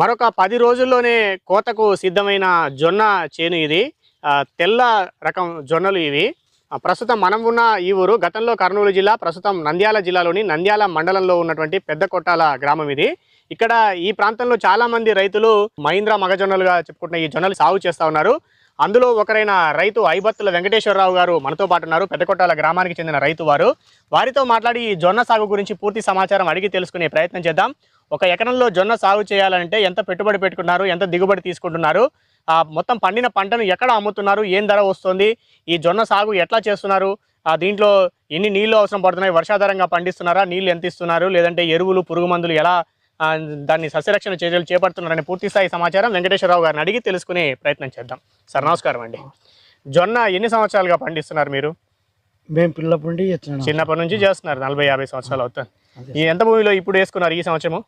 మరొక పది రోజుల్లోనే కోతకు సిద్ధమైన జొన్న చేను ఇది. తెల్ల రకం జొన్నలు ఇవి. ప్రస్తుతం మనం ఉన్న ఈ ఊరు గతంలో కర్నూలు జిల్లా ప్రస్తుతం నంద్యాల జిల్లాలోని నంద్యాల మండలంలో ఉన్నటువంటి పెద్ద కొట్టాల గ్రామం ఇది. ఇక్కడ ఈ ప్రాంతంలో చాలామంది రైతులు మహీంద్ర మగజొన్నలుగా చెప్పుకుంటున్న ఈ జొన్నలు సాగు చేస్తా ఉన్నారు. అందులో ఒకరైన రైతు ఐబత్తుల వెంకటేశ్వరరావు గారు మనతో పాటు ఉన్నారు. పెద్దకొట్టాల గ్రామానికి చెందిన రైతు వారు. వారితో మాట్లాడి ఈ జొన్న సాగు గురించి పూర్తి సమాచారం అడిగి తెలుసుకునే ప్రయత్నం చేద్దాం. ఒక ఎకరంలో జొన్న సాగు చేయాలంటే ఎంత పెట్టుబడి పెట్టుకున్నారు? ఎంత దిగుబడి తీసుకుంటున్నారు? మొత్తం పండిన పంటను ఎక్కడ అమ్ముతున్నారు? ఏం ధర వస్తుంది? ఈ జొన్న సాగు ఎట్లా చేస్తున్నారు? దీంట్లో ఎన్ని నీళ్ళు అవసరం పడుతున్నాయి? వర్షాధారంగా పండిస్తున్నారా? నీళ్ళు ఎంత ఇస్తున్నారు? లేదంటే ఎరువులు పురుగు మందులు ఎలా దాన్ని సస్యరక్షణ చర్యలు చేపడుతున్నారనే పూర్తి స్థాయి సమాచారం వెంకటేశ్వరరావు గారిని అడిగి తెలుసుకునే ప్రయత్నం చేద్దాం. సార్ నమస్కారం అండి. జొన్న ఎన్ని సంవత్సరాలుగా పండిస్తున్నారు మీరు? మేము పిల్లప్పటి చిన్నప్పటి నుంచి చేస్తున్నారు నలభై యాభై సంవత్సరాలు అవుతుంది. ఈ ఎంత భూమిలో ఇప్పుడు వేసుకున్నారు ఈ సంవత్సరము?